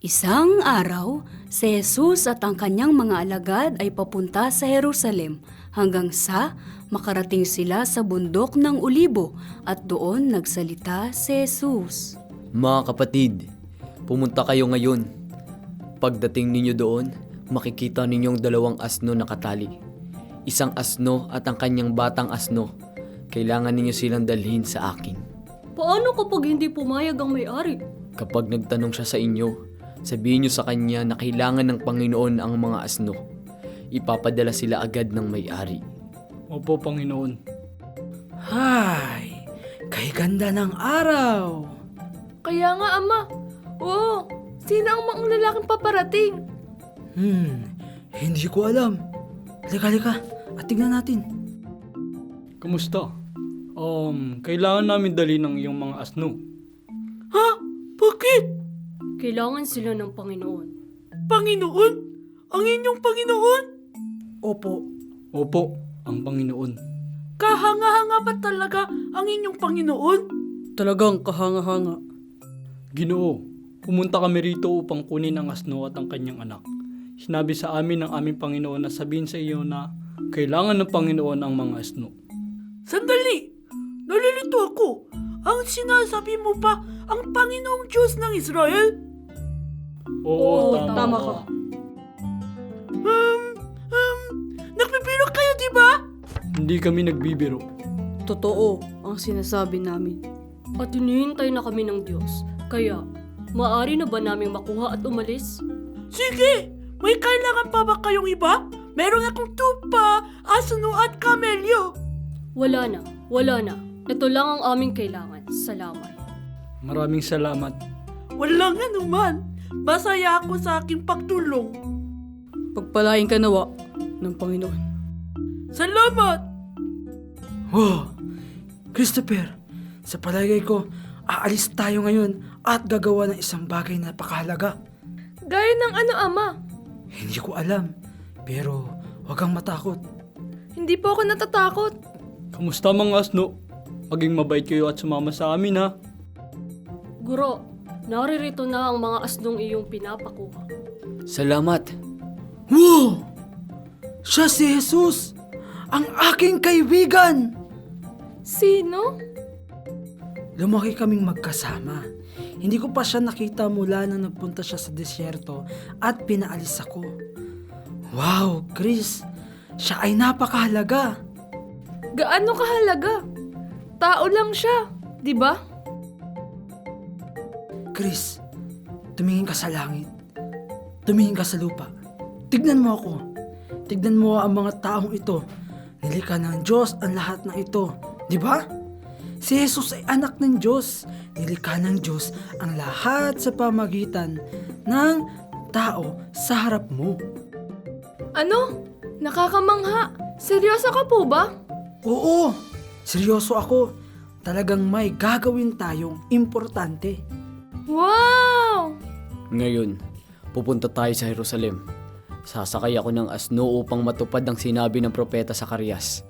Isang araw, si Jesus at ang kanyang mga alagad ay papunta sa Jerusalem hanggang sa makarating sila sa bundok ng Ulibo at doon nagsalita si Jesus. Mga kapatid, pumunta kayo ngayon. Pagdating ninyo doon, makikita ninyong dalawang asno nakatali. Isang asno at ang kanyang batang asno. Kailangan ninyo silang dalhin sa akin. Paano kapag hindi pumayag ang may-ari? Kapag nagtanong siya sa inyo, sabihin niyo sa kanya na kailangan ng Panginoon ang mga asno. Ipapadala sila agad ng may-ari. Opo, Panginoon. Hay, kay ganda ng araw. Kaya nga, Ama. Oo, sino ang mga lalaking paparating? Hmm, hindi ko alam. Halika, halika. At tignan natin. Kumusta? Um, kailangan namin dali ng iyong mga asno. Kailangan sila ng Panginoon. Panginoon? Ang inyong Panginoon? Opo. Opo, ang Panginoon. Kahanga-hanga pa talaga ang inyong Panginoon? Talagang kahanga-hanga. Ginoo, pumunta kami rito upang kunin ang asno at ang kanyang anak. Sinabi sa amin ng aming Panginoon na sabihin sa iyo na kailangan ng Panginoon ang mga asno. Sandali! Nalilito ako. Ang sinasabi mo pa ang Panginoong Diyos ng Israel? Oo, Oo, tama ka. Um, um, nagbibiro kayo, di ba? Hindi kami nagbibiro. Totoo ang sinasabi namin. At hinihintay na kami ng Diyos. Kaya, maaari na ba naming makuha at umalis? Sige! May kailangan pa ba kayong iba? Meron akong tupa, asno at kamelyo. Wala na, wala na. Ito lang ang aming kailangan. Salamat. Maraming salamat. Walang anuman. Masaya ako sa aking pagtulong. Pagpalain ka nawa ng Panginoon. Salamat! Wow! Christopher, sa palagay ko, aalis tayo ngayon at gagawa ng isang bagay na napakahalaga. Gaya ng ano, Ama? Hindi ko alam, pero huwag kang matakot. Hindi po ako natatakot. Kamusta mga asno? Maging mabait kayo at sumama sa amin ha. Guro, naririto na ang mga asnong iyong pinapakuha. Salamat! Wow! Siya si Jesus! Ang aking kaibigan! Sino? Lumaki kaming magkasama. Hindi ko pa siya nakita mula nang nagpunta siya sa disyerto at pinaalis ako. Wow, Chris! Siya ay napakahalaga! Gaano kahalaga? Tao lang siya, di ba? Chris, tumingin ka sa langit. Tumingin ka sa lupa. Tignan mo ako. Tignan mo ang mga taong ito. Nilikha ng Diyos ang lahat ng ito. Di ba? Si Jesus ay anak ng Diyos. Nilikha ng Diyos ang lahat sa pamagitan ng tao sa harap mo. Ano? Nakakamangha. Seryoso ka po ba? Oo, seryoso ako. Talagang may gagawin tayong importante. Wow! Ngayon, pupunta tayo sa Jerusalem. Sasakay ako ng asno upang matupad ang sinabi ng propeta sa Karyas.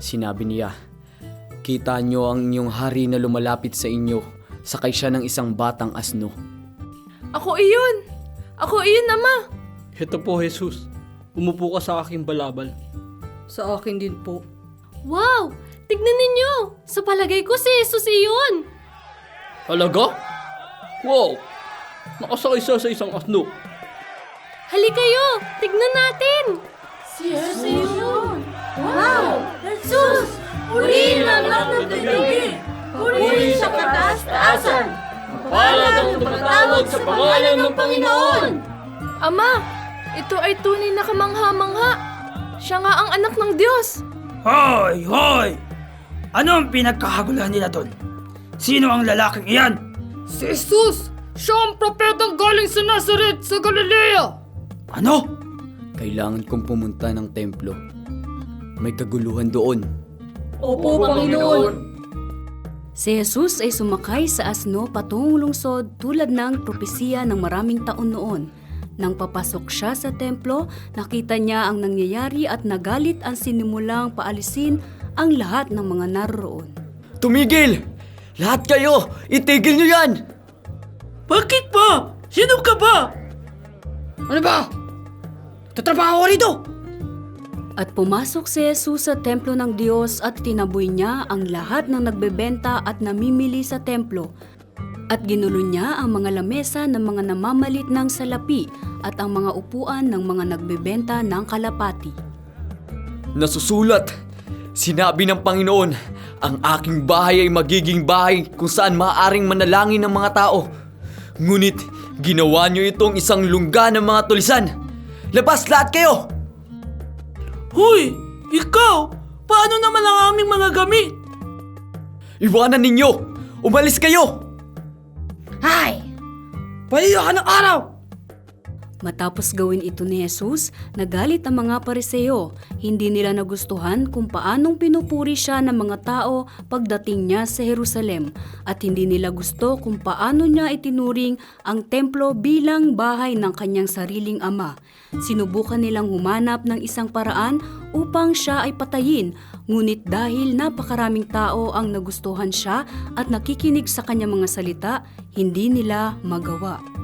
Sinabi niya, Kita niyo ang inyong hari na lumalapit sa inyo, sakay siya ng isang batang asno. Ako iyon! Ako iyon, Ama! Heto po Jesus, umupo ka sa aking balabal. Sa akin din po. Wow! Tignan ninyo! Sa palagay ko si Jesus iyon! Halaga? Wow! Nakasakay siya sa isang asno. Halikayo! Tignan natin! Si Jesus iyon! Wow! Jesus! Purihin ang lahat ng tibigin! Purihin sa kataas-taasan! Palad ang tumatawag sa pangalan ng Panginoon! Ama! Ito ay tunay na kamangha-mangha! Siya nga ang anak ng Diyos! Hoy! Hoy! Ano ang pinagkahagulahan nila doon? Sino ang lalaking iyan? Si Jesus! Siya ang propetang galing sa Nazareth sa Galilea! Ano? Kailangan kong pumunta ng templo. May kaguluhan doon. Opo, Panginoon! Si Jesus ay sumakay sa asno patungong lungsod tulad ng propesiya ng maraming taon noon. Nang papasok siya sa templo, nakita niya ang nangyayari at nagalit ang sinimulang paalisin ang lahat ng mga naroon. Tumigil! Lahat kayo! Itigil niyo yan! Bakit ba? Sino ka ba? Ano ba? Tatrabaho ko rito! At pumasok si Jesus sa templo ng Diyos at tinaboy niya ang lahat ng nagbebenta at namimili sa templo. At ginulo niya ang mga lamesa ng mga namamalit ng salapi at ang mga upuan ng mga nagbebenta ng kalapati. Nasusulat, sinabi ng Panginoon, ang aking bahay ay magiging bahay kung saan maaaring manalangin ng mga tao. Ngunit, ginawa niyo itong isang lungga ng mga tulisan. Labas lahat kayo! Huy! Ikaw! Paano naman ang aming mga gamit? Iwanan ninyo! Umalis kayo! Hay! Pahiya ka ng araw! Matapos gawin ito ni Jesus, nagalit ang mga pariseo. Hindi nila nagustuhan kung paanong pinupuri siya ng mga tao pagdating niya sa Jerusalem at hindi nila gusto kung paano niya itinuring ang templo bilang bahay ng kanyang sariling ama. Sinubukan nilang humanap ng isang paraan upang siya ay patayin, ngunit dahil napakaraming tao ang nagustuhan siya at nakikinig sa kanyang mga salita, hindi nila magawa.